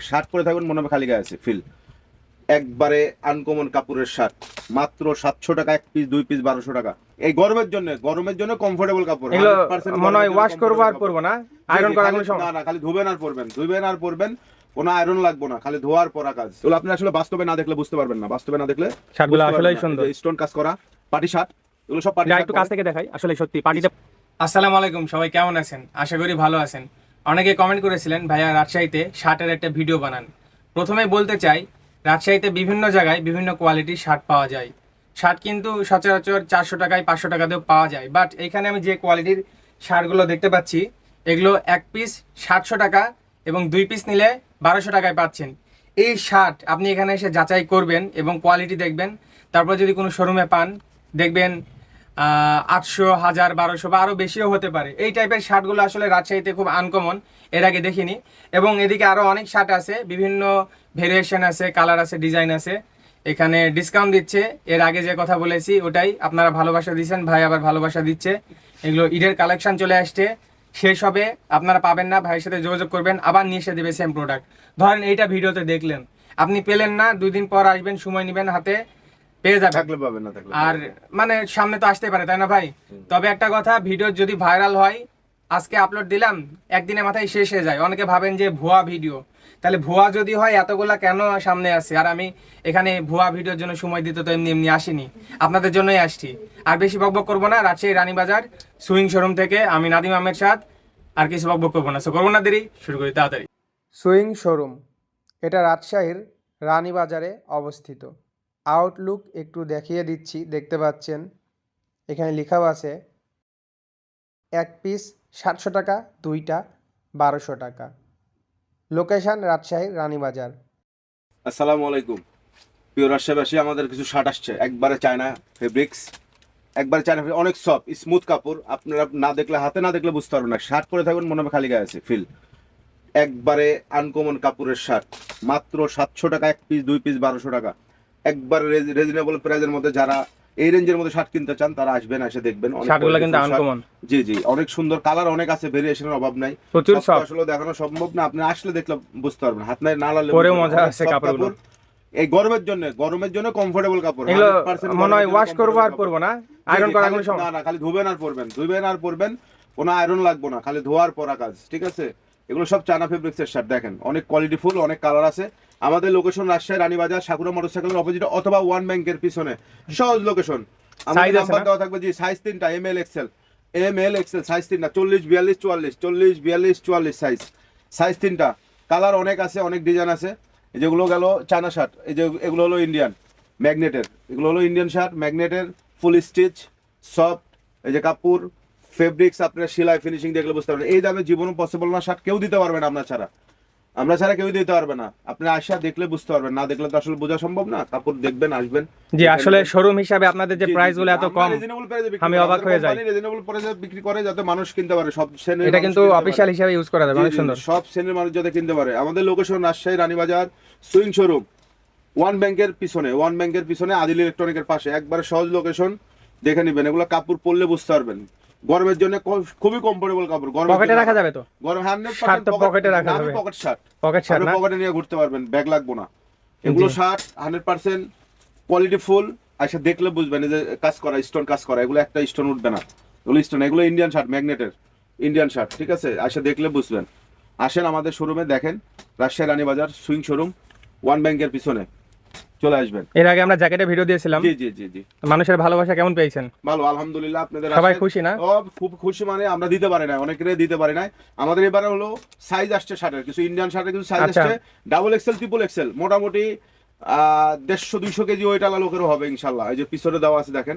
Shirt পরে থাকবেন মনে হবে খালি গায়ে আছে ফিল। একবারে আনকমন কাপড়ের শার্ট মাত্র সাতশো টাকা এক পিস দুই পিস বারোশো টাকা। এই গরমের জন্য গরমের জন্য কমফোর্টেবল কাপড় মনে হয় ওয়াশ করব আর করব না আয়রন করা না না খালি ধুবেন আর পরবেন ধুবেন আর পরবেন কোনো আয়রন লাগবে না খালি ধোয়ার পরা কাজ। এগুলো আপনি আসলে বাস্তবে না দেখলে বুঝতে পারবেন না বাস্তবে না দেখলে শার্টগুলো আসলেই সুন্দর। স্টোন কাজ করা পাটি শার্ট এগুলো সব পাটি একটু কাছ থেকে দেখাই আসলে সত্যি পার্টিতে আসসালামু আলাইকুম সবাই কেমন আছেন? আশা করি ভালো আছেন। অনেকে কমেন্ট করেছিলেন, ভাইয়া, রাজশাহীতে শার্টের একটা ভিডিও বানান। প্রথমে বলতে চাই, রাজশাহীতে বিভিন্ন জায়গায় বিভিন্ন কোয়ালিটির শার্ট পাওয়া যায়। শার্ট কিন্তু সচরাচর চারশো টাকায়, পাঁচশো টাকাতেও পাওয়া যায়। বাট এখানে আমি যে কোয়ালিটির শার্টগুলো দেখতে পাচ্ছি, এগুলো এক পিস সাতশো টাকা এবং দুই পিস নিলে বারোশো টাকায় পাচ্ছেন। এই শার্ট আপনি এখানে এসে যাচাই করবেন এবং কোয়ালিটি দেখবেন। তারপর যদি কোনো শোরুমে পান, দেখবেন আটশো হাজার, বারোশো বা আরও বেশিও হতে পারে। এই টাইপের শার্টগুলো আসলে রাজশাহীতে খুব আনকমন এর আগে দেখিনি। এবং এদিকে আরও অনেক শার্ট আছে, বিভিন্ন ভেরিয়েশন আছে কালার আছে ডিজাইন আছে। এখানে ডিসকাউন্ট দিচ্ছে। এর আগে যে কথা বলেছি, ওটাই আপনারা ভালোবাসা দিচ্ছেন, ভাই আবার ভালোবাসা দিচ্ছে। এগুলো ঈদের কালেকশন চলে আসছে। শেষ হবে, আপনারা পাবেন না, ভাইয়ের সাথে যোগাযোগ করবেন, আবার নিয়ে এসে দেবে সেম প্রোডাক্ট ধরেন এইটা ভিডিওতে দেখলেন। আপনি পেলেন না দুই দিন পর আসবেন, সময় নেবেন হাতে। পেয়ে যাবেন থাকলে পাবেন না থাকলে আর মানে সামনে তো আসতে পারে তাই না ভাই? তবে একটা কথা ভিডিও যদি ভাইরাল হয় আজকে আপলোড দিলাম একদিনের মাথায় শেষ হয়ে যায়। অনেকে ভাবেন যে ভুয়া ভিডিও তাহলে ভুয়া যদি হয় এতগুলা কেন সামনে আসে? আর আমি এখানে ভুয়া ভিডিওর জন্য সময় দিতে তো এমনি এমনি আসিনি। আপনাদের জন্যই আসছি। আর বেশি বকবক করব না রাজশাহী রানীবাজার সুইং শোরুম থেকে আমি নাদিম আহমেদ সাদ। আর কিছু বকবক করব না। সো করব না দেরি শুরু করি তাড়াতাড়ি। সুইং শোরুম এটা রাজশাহীর রানীবাজারে অবস্থিত। আউটলুক একটু দেখিয়ে দিচ্ছি, দেখতে পাচ্ছেন। এখানে লেখাও আছে, এক পিস সাতশো টাকা, দুইটা বারোশো টাকা। লোকেশান রাজশাহীর রানীবাজার। আসসালামু আলাইকুম। প্রিয় রাজশাহীবাসী, আমাদের কিছু শার্ট আসছে। একবারে চায়না ফেব্রিক্স একবারে চায়না অনেক সফট স্মুথ কাপড়। আপনারা না দেখলে, হাতে না দেখলে বুঝতে পারবেন না। শার্ট পরে থাকবেন মনে হবে খালি গায়ে আছে ফিল একবারে আনকমন কাপড়ের শার্ট, মাত্র সাতশো টাকা, এক পিস দুই পিস বারোশো টাকা। একবারে রিজনেবল প্রাইসের মধ্যে যারা এই রেঞ্জের মধ্যে শার্ট কিনতে চান তারা আসবেন এসে দেখবেন। অনেক শার্টগুলো কিন্তু আনকমন জি জি অনেক সুন্দর কালার অনেক আছে ভেরিয়েশনের অভাব নাই। প্রচুর সব আসলে দেখানো সম্ভব না আপনি আসলে দেখলে বুঝতে পারবেন। হাত নাই না পরেও বুঝতে মজা আছে কাপড়গুলো। কাপড়, এই গরমের জন্য গরমের জন্য কমফোর্টেবল কাপড়। এগুলো 100% মনে হয় ওয়াশ করব আর করব না। আয়রন করা কোনো সময় না না খালি ধুবেন আর পরবেন। ধুবেন আর পরবেন কোনো আয়রন লাগবে না খালি ধোয়ার পরা কাজ ঠিক আছে? এগুলো সব চানা ফেব্রিক্সের শার্ট দেখেন। অনেক কোয়ালিটি ফুল অনেক কালার আছে। আমাদের লোকেশন রাজশাহী রানীবাজার সাকুরা মোটরসাইকেলের অপোজিট অথবা ওয়ান ব্যাংকের পিছনে। সহজ লোকেশন আমাদের নাম্বার দেওয়া থাকবে জি সাইজ তিনটা M L XL M L XL size তিনটা চল্লিশ বিয়াল্লিশ চুয়াল্লিশ চল্লিশ বিয়াল্লিশ চুয়াল্লিশ সাইজ সাইজ তিনটা। কালার অনেক আছে অনেক ডিজাইন আছে। এই যেগুলো গেল চায়না শার্ট এই যে এগুলো হলো ইন্ডিয়ান ম্যাগনেটের এগুলো হলো ইন্ডিয়ান শার্ট ম্যাগনেটের ফুল স্টিচ সফট এই যে কাপড় ফেব্রিক্স আপনার সেলাই ফিনিশিং দেখলে বুঝতে পারবেন। এই দামে জীবনও পসিবল না শার্ট কেউ দিতে পারবে না আপনার ছাড়া। আমরা ছাড়া কেউ দিতে পারবে না। আপনি আসা দেখলে বুঝতে পারবেন। না দেখলে তো আসলে বোঝা সম্ভব না। কাপড় দেখবেন আসবেন। জি আসলে শোরুম হিসাবে আপনাদের যে প্রাইসগুলো এত কম আমি অবাক হয়ে যাই। রিজনেবল প্রাইসে বিক্রি করে যাতে মানুষ কিনতে পারে। সব শ্রেণির এটা কিন্তু। অফিসিয়াল হিসাবে ইউজ করা যাবে। অনেক সুন্দর। সব শ্রেণির মানুষ যাতে কিনতে পারে। আমাদের location Rajshahi Ranibazar Swing showroom One ব্যাংকের পিছনে ওয়ান ব্যাংকের পিছনে আদিল ইলেকট্রনিকের পাশে। একবারে সহজ লোকেশন দেখে নেবেন। এগুলো কাপড় পরলে বুঝতে পারবেন। গরমের জন্য খুবই কমফোর্টেবল কাপড় গরমের পকেটে রাখা যাবে তো? গরম হান্ড্রেড শার্ট তো পকেটে রাখা যাবে। পকেট শার্ট পকেট শার্ট না? পকেটে নিয়ে ঘুরতে পারবেন ব্যাগ লাগবো না। এগুলো shirt hundred percent quality full আচ্ছা দেখলে বুঝবেন যে কাজ করা স্টোন কাজ করা এগুলো একটা স্টোন উঠবে না। এগুলো স্টোন এগুলো ইন্ডিয়ান শার্ট ম্যাগনেটের ইন্ডিয়ান শার্ট ঠিক আছে? আচ্ছা দেখলে বুঝবেন। আসেন আমাদের শোরুমে দেখেন Rajshahi Ranibazar Swing showroom One ব্যাংকের পিছনে। চলে আসবেন। এর আগে আমরা জ্যাকেটে ভিডিও দিয়েছিলাম। জি জি জি জি। মানুষের ভালোবাসা কেমন পেয়েছেন? ভালো আলহামদুলিল্লাহ আপনাদের সবাই খুশি না? ও খুব খুশি মানে আমরা দিতে পারি না অনেকের দিতে পারি না আমাদের এবারে হলো সাইজ আসছে শার্টের কিছু ইন্ডিয়ান শার্টের কিছু সাইজ। আসছে ডাবল এক্সেল ট্রিপল এক্সেল মোটামুটি আহ, দেড়শো দুইশো কেজি ওইটা লোকেরও হবে ইনশাল্লাহ এই যে পিছনে দেওয়া আছে দেখেন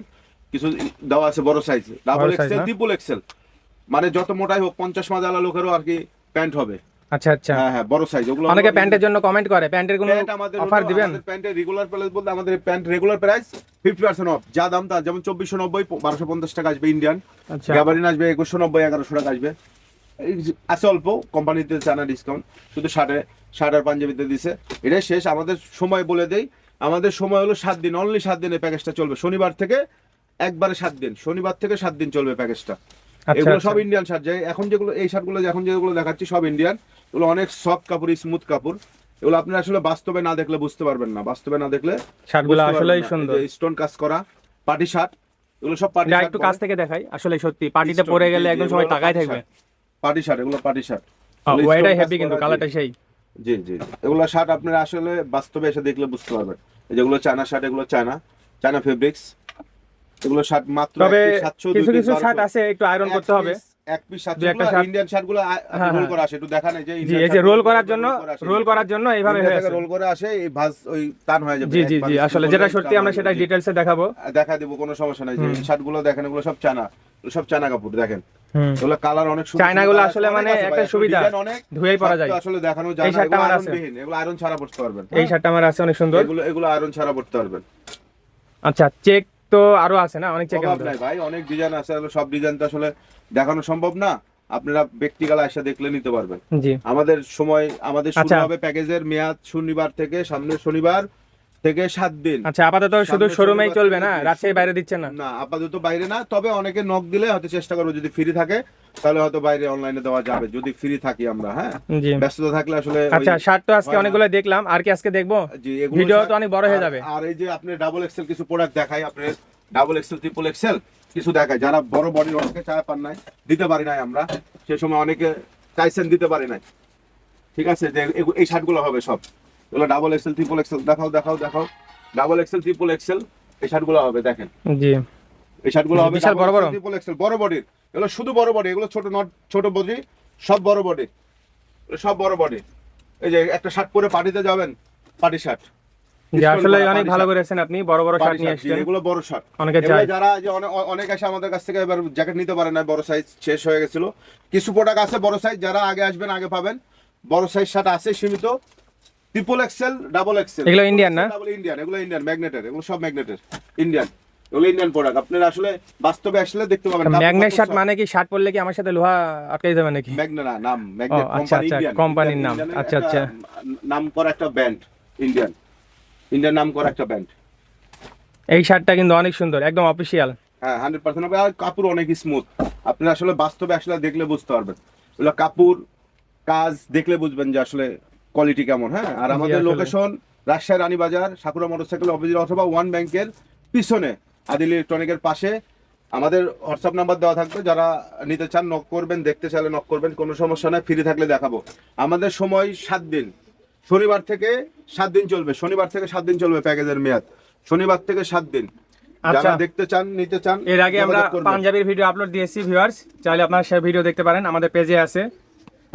কিছু দেওয়া আছে বড় size double XL? Triple XL মানে যত মোটাই হোক পঞ্চাশ মাজালা লোকেরও আর কি প্যান্ট হবে। আচ্ছা আচ্ছা। হ্যাঁ হ্যাঁ বড় সাইজ ওগুলো অনেকে প্যান্টের জন্য কমেন্ট করে প্যান্টের কোনো অফার দিবেন? প্যান্টের রেগুলার প্রাইস বলতে আমাদের pant regular price fifty percent off যা দাম তার যেমন চব্বিশশো নব্বই বারোশো পঞ্চাশ টাকা আসবে ইন্ডিয়ান আচ্ছা। গ্যাবারিন আসবে একুশশো নব্বই এগারোশো টাকা আসবে। আছে অল্প কোম্পানিতে জানা ডিসকাউন্ট শুধু শার্টে শার্ট আর পাঞ্জাবিতে দিছে। এটাই শেষ আমাদের সময় বলে দেই আমাদের সময় হলো সাত দিন অনলি সাত দিনে প্যাকেজটা চলবে। শনিবার থেকে একবারে সাত দিন শনিবার থেকে সাত দিন চলবে প্যাকেজটা আচ্ছা এগুলো। সব ইন্ডিয়ান শার্ট যে এখন যেগুলো এই শার্টগুলো এখন যেগুলো দেখাচ্ছি সব ইন্ডিয়ান এগুলো অনেক সফট কাপড় স্মুথ কাপড়। এগুলো আপনি আসলে বাস্তবে না দেখলে বুঝতে পারবেন না। বাস্তবে না দেখলে শার্টগুলো আসলেই সুন্দর। স্টোন কাজ করা পার্টি শার্ট এগুলো সব পার্টি শার্ট একটু কাছ থেকে দেখাই। আসলে সত্যি পার্টিতে পরে গেলে একদম সময় টাকায় থাকবে। পার্টি শার্ট এগুলো পার্টি শার্ট ওইটাই হ্যাপি কিন্তু কালারটা সেই। জি জি। এগুলো শার্ট আপনারা আসলে বাস্তবে এসে দেখলে বুঝতে পারবেন। এই যেগুলো চায়না শার্ট এগুলো চায়না চায়না ফেব্রিক্স এগুলো শার্ট মাত্র তবে 700, কিছু কিছু শার্ট আছে একটু আয়রন করতে হবে। এক পিস ইন্ডিয়ান হ্যাঁ, রোল হ্যাঁ। করা আসে একটু দেখান যে জি এই যে রোল করার জন্য রোল করার জন্য এইভাবে হয়ে আছে রোল করে আসে এই ভাঁজ ওই টান হয়ে যাবে। জি জি জি আসলে যেটা সত্যি আমরা সেটা যাবে। ডিটেলসে দেখাবো। দেখা দিব কোনো সমস্যা নাই। যে এই শার্টগুলো দেখেন এগুলো সব চায়না সব কাপড় দেখেন। এগুলো কালার অনেক সুন্দর চায়নাগুলো আসলে মানে একটা সুবিধা। অনেক ধুয়েই পরা যায়। আসলে দেখানো যায় এই শার্টটা এগুলো আমার আছে। এগুলো আয়রন ছাড়া পড়তে পারবেন। এই শার্টটা আমার আছে অনেক সুন্দর। এগুলো এগুলো আয়রন ছাড়া পড়তে পারবেন। আচ্ছা চেক তো আরও আছে না? অনেক চেকআপ নাই ভাই অনেক ডিজাইন আছে আসলে সব ডিজাইন তো আসলে দেখানো সম্ভব না। আপনারা ব্যক্তিগত আসা দেখলে নিতে পারবেন। জি। আমাদের সময় আমাদের শুরু আচ্ছা। হবে প্যাকেজের মেয়াদ শনিবার থেকে সামনের শনিবার। থেকে সাত দিন। আচ্ছা আপাতত শুধু শোরুমেই চলবে না। রাজশাহী বাইরে দিচ্ছে না? না আপাতত বাইরে না তবে অনেকে নক দিলে হয়তো চেষ্টা করব যদি ফ্রি থাকে তাহলে হয়তো বাইরে অনলাইনে দেওয়া যাবে যদি ফ্রি থাকি আমরা হ্যাঁ? ব্যস্ততা থাকলে আসলে আচ্ছা শার্ট তো আজকে অনেকগুলো দেখলাম আর কি আজকে দেখব? জি, ভিডিও তো অনেক বড় হয়ে যাবে। আর এই যে আপনি ডাবল এক্সেল কিছু প্রোডাক্ট দেখাই আপনার ডাবল এক্সেল ট্রিপল এক্সেল কিছু দেখায় যারা বড় বডির অনেকে চায় পান নাই দিতে পারি নাই আমরা। সে সময় অনেকে চাইছেন দিতে পারি নাই। ঠিক আছে? যে এই শার্টগুলো হবে সব। এগুলো ডাবল এক্সেল ট্রিপল এক্সেল দেখাও দেখাও দেখাও। ডাবল এক্সেল ট্রিপল এক্সেল এই শার্টগুলো হবে দেখেন। জি। এই শার্টগুলো হবে বিশাল বড় বড়। ট্রিপল এক্সেল বড় বডির এগুলো শুধু বড় বডি এগুলো ছোট নট ছোট বডি সব বড় বডি সব বড় বডি এই যে একটা শার্ট পরে পার্টিতে যাবেন পার্টি শার্ট আসলে অনেক ভালো করেছেন আপনি বড় বড় শার্ট নিয়ে আসছেন এগুলো বড় শার্ট অনেকে চায়। যারা যে অনেক অনেক এসে আমাদের কাছ থেকে এবার জ্যাকেট নিতে পারে না বড় সাইজ শেষ হয়ে গেছিল। কিছু প্রোডাক্ট আছে বড় সাইজ যারা আগে আসবেন আগে পাবেন। বড় সাইজ শার্ট আছে সীমিত। ট্রিপল এক্সেল ডাবল এক্সেল এগুলো Indian না? ডাবল ইন্ডিয়ান এগুলো ইন্ডিয়ান ম্যাগনেটের এগুলো সব ম্যাগনেটের ইন্ডিয়ান এগুলো ইন্ডিয়ান প্রোডাক্ট আপনারা আসলে বাস্তবে আসলে দেখতে পাবেন। ম্যাগনেট শার্ট মানে কি? শার্ট পরলে কি আমার সাথে লোহা আটকে যাবে নাকি? ম্যাগনা না নাম ম্যাগনেট আচ্ছা, কোম্পানি আচ্ছা, ইন্ডিয়ান কোম্পানির নাম। ইন্ডিয়ানের আচ্ছা, নাম করা একটা ব্যান্ড ইন্ডিয়ান ইন্ডিয়ান নাম করা একটা ব্যান্ড এই শার্টটা কিন্তু অনেক সুন্দর একদম অফিসিয়াল হ্যাঁ হান্ড্রেড পার্সেন্ট হবে আর কাপড় অনেক স্মুথ আপনি আসলে বাস্তবে আসলে দেখলে বুঝতে পারবেন। ওগুলো কাপড় কাজ দেখলে বুঝবেন যে আসলে কোয়ালিটি কেমন হ্যাঁ? আর আমাদের location Rajshahi Ranibazar Sakura motorcycle opposite অথবা ওয়ান ব্যাংকের পিছনে আদিল ইলেকট্রনিকের পাশে। আমাদের হোয়াটসঅ্যাপ নাম্বার দেওয়া থাকবে যারা নিতে চান নক করবেন দেখতে চাইলে নক করবেন কোনো সমস্যা নাই ফ্রি থাকলে দেখাবো। আমাদের সময় সাত দিন। শনিবার থেকে সাত দিন চলবে শনিবার থেকে সাত দিন চলবে প্যাকেজের মেয়াদ। শনিবার থেকে সাত দিন। আচ্ছা। যারা দেখতে চান নিতে চান এর আগে আমরা পাঞ্জাবির ভিডিও আপলোড দিয়েছি ভিউয়ার্স চাইলে আপনারা ভিডিও দেখতে পারেন আমাদের পেজে আছে।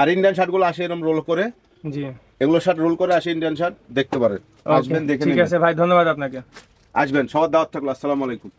আর ইন্ডিয়ান শার্টগুলো আসে এরকম রোল করে। জি। এগুলো শার্ট রোল করে আসে ইন্ডিয়ান শার্ট দেখতে পারেন। আসবেন দেখে ঠিক আছে ভাই ধন্যবাদ আপনাকে। আসবেন সবার দাওয়াত থাকল আসসালামু আলাইকুম।